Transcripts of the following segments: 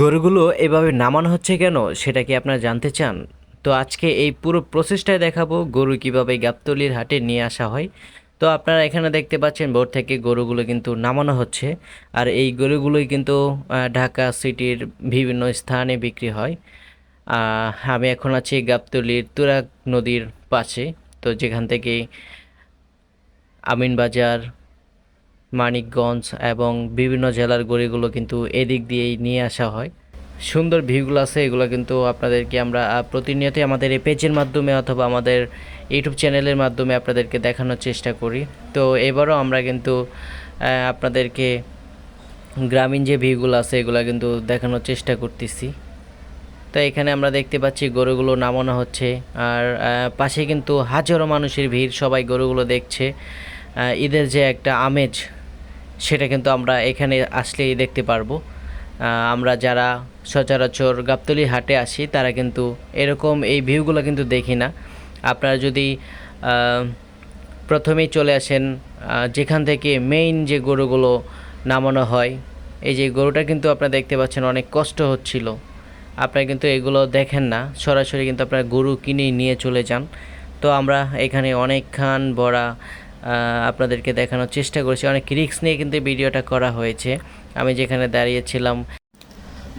গরুগুলো এভাবে নামানো হচ্ছে কেন, সেটা কি আপনারা জানতে চান? তো আজকে এই পুরো প্রসেসটাই দেখাবো, গরু কীভাবে গাবতলির হাটে নিয়ে আসা হয়। তো আপনারা এখানে দেখতে পাচ্ছেন বোর্ড থেকে গরুগুলো কিন্তু নামানো হচ্ছে। আর এই গরুগুলোই কিন্তু ঢাকা সিটির বিভিন্ন স্থানে বিক্রি হয়। আমি এখন আছি গাবতলির তুরাগ নদীর পাশে। তো যেখান থেকে আমিনবাজার মানিকগঞ্জ এবং বিভিন্ন জেলার গড়িগুলো কিন্তু এদিক দিয়েই নিয়ে আসা হয়। সুন্দর ভিউগুলো আছে, এগুলো কিন্তু আপনাদেরকে আমরা প্রতিনিয়তই আমাদের এই পেজের মাধ্যমে অথবা আমাদের ইউটিউব চ্যানেলের মাধ্যমে আপনাদেরকে দেখানোর চেষ্টা করি। তো এবারও আমরা কিন্তু আপনাদেরকে গ্রামীণ যে ভিউগুলো আছে, এগুলো কিন্তু দেখানোর চেষ্টা করতেছি। তো এখানে আমরা দেখতে পাচ্ছি গরুগুলো নামানো হচ্ছে, আর পাশে কিন্তু হাজারো মানুষের ভিড়, সবাই গরুগুলো দেখছে। ঈদের যে একটা আমেজ সেটা কিন্তু আমরা এখানে আসলেই দেখতে পারব। আমরা যারা সচরাচর গাবতলি হাটে আসি, তারা কিন্তু এরকম এই ভিউগুলো কিন্তু দেখি না। আপনারা যদি প্রথমেই চলে আসেন যেখান থেকে মেইন যে গরুগুলো নামানো হয়, এই যে গরুটা কিন্তু আপনারা দেখতে পাচ্ছেন অনেক কষ্ট হচ্ছিল। আপনারা কিন্তু এগুলো দেখেন না, সরাসরি কিন্তু আপনারা গরু কিনে নিয়ে চলে যান। তো আমরা এখানে অনেকক্ষণ বড়া আপনাদেরকে দেখানোর চেষ্টা করেছি। অনেক রিস্ক নিয়ে কিন্তু ভিডিওটা করা হয়েছে। আমি যেখানে দাঁড়িয়েছিলাম।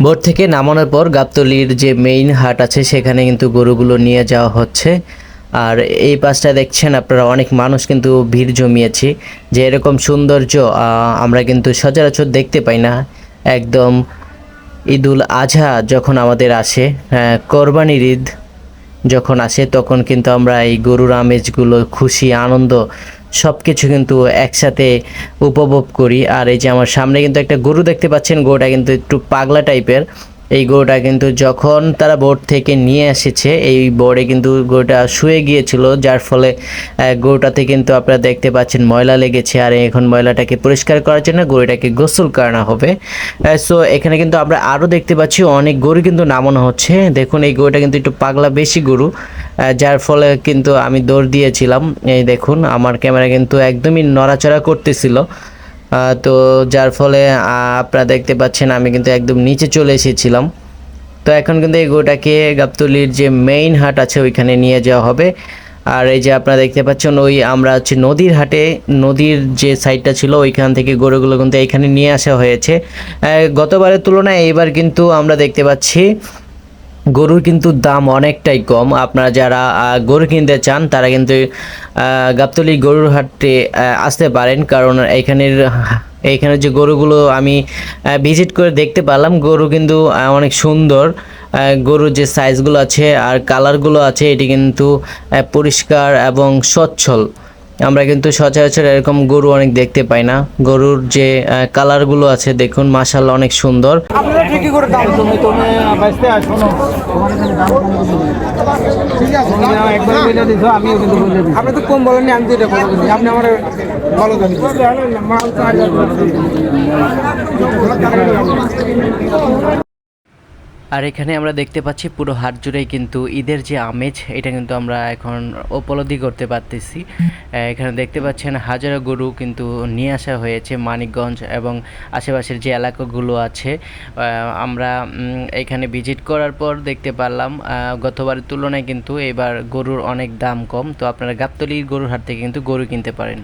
বোট থেকে নামানোর পর গাবতলির যে মেইন হাট আছে সেখানে কিন্তু গরুগুলো নিয়ে যাওয়া হচ্ছে। আর এই পাশটা দেখছেন আপনারা অনেক মানুষ কিন্তু ভিড় জমিয়েছে। যে এরকম সৌন্দর্য আমরা কিন্তু সচরাচর দেখতে পাই না। একদম ঈদুল আজহা যখন আমাদের আসে আহ, কোরবানির ঈদ যখন আসে তখন কিন্তু আমরা এই গরুর আমেজগুলো খুশি আনন্দ সব কিছু কিন্তু একসাথে উপভোগ করি। আর এই যে আমার সামনে কিন্তু একটা গরু দেখতে পাচ্ছেন, গরুটা কিন্তু একটু পাগলা টাইপের এই গরুটা কিন্তু যখন তারা বোর্ড থেকে নিয়ে এসেছে, এই বোর্ডে কিন্তু গরুটা শুয়ে গিয়েছিল, যার ফলে গরুটাতে কিন্তু আপনারা দেখতে পাচ্ছেন ময়লা লেগেছে। আর এখন ময়লাটাকে পরিষ্কার করার জন্য গরুটাকে গোসল করানো হবে। সো এখানে কিন্তু আমরা আরও দেখতে পাচ্ছি অনেক গরু কিন্তু নামানো হচ্ছে। দেখুন, এই গরুটা কিন্তু একটু পাগলা বেশি গরু যার ফলে কিন্তু আমি দৌড় দিয়েছিলাম। এই দেখুন, আমার ক্যামেরা কিন্তু একদমই নড়াচড়া করতেছিল। তো যার ফলে আপনারা দেখতে পাচ্ছেন আমি কিন্তু একদম নিচে চলে এসেছিলাম। তো এখন কিন্তু এই গরুটাকে গাবতলির যে মেইন হাট আছে ওইখানে নিয়ে যাওয়া হবে। আর এই যে আপনারা দেখতে পাচ্ছেন ওই আমরা হচ্ছে নদীর হাটে, নদীর যে সাইডটা ছিল ওইখান থেকে গরুগুলো কিন্তু এখানে নিয়ে আসা হয়েছে। গতবারের তুলনায় এইবার কিন্তু আমরা দেখতে পাচ্ছি গরুর কিন্তু দাম অনেকটাই কম। আপনারা যারা গরু কিনতে চান, তারা কিন্তু গাবতলী গরুর হাটে আসতে পারেন। কারণ এখানের এইখানে যে গরুগুলো আমি ভিজিট করে দেখতে পারলাম, গরু কিন্তু অনেক সুন্দর। গরুর যে সাইজগুলো আছে আর কালারগুলো আছে, এটি কিন্তু পরিষ্কার এবং সচ্ছল আমরা কিন্তু সচরাচর এরকম গরু অনেক দেখতে পাই না। গরুর যে কালারগুলো আছে দেখুন মাসাল্লাহ অনেক সুন্দর। আর এখানে আমরা দেখতে পাচ্ছি পুরো হাট জুড়েই কিন্তু ঈদের যে আমেজ, এটা কিন্তু আমরা এখন উপলব্ধি করতে পারতেছি। এখানে দেখতে পাচ্ছেন হাজারো গরু কিন্তু নিয়ে আসা হয়েছে মানিকগঞ্জ এবং আশেপাশের যে এলাকাগুলো আছে। আমরা এখানে ভিজিট করার পর দেখতে পারলাম গতবারের তুলনায় কিন্তু এবার গরুর অনেক দাম কম। তো আপনারা গাবতলির গরুর হাট থেকে কিন্তু গরু কিনতে পারেন।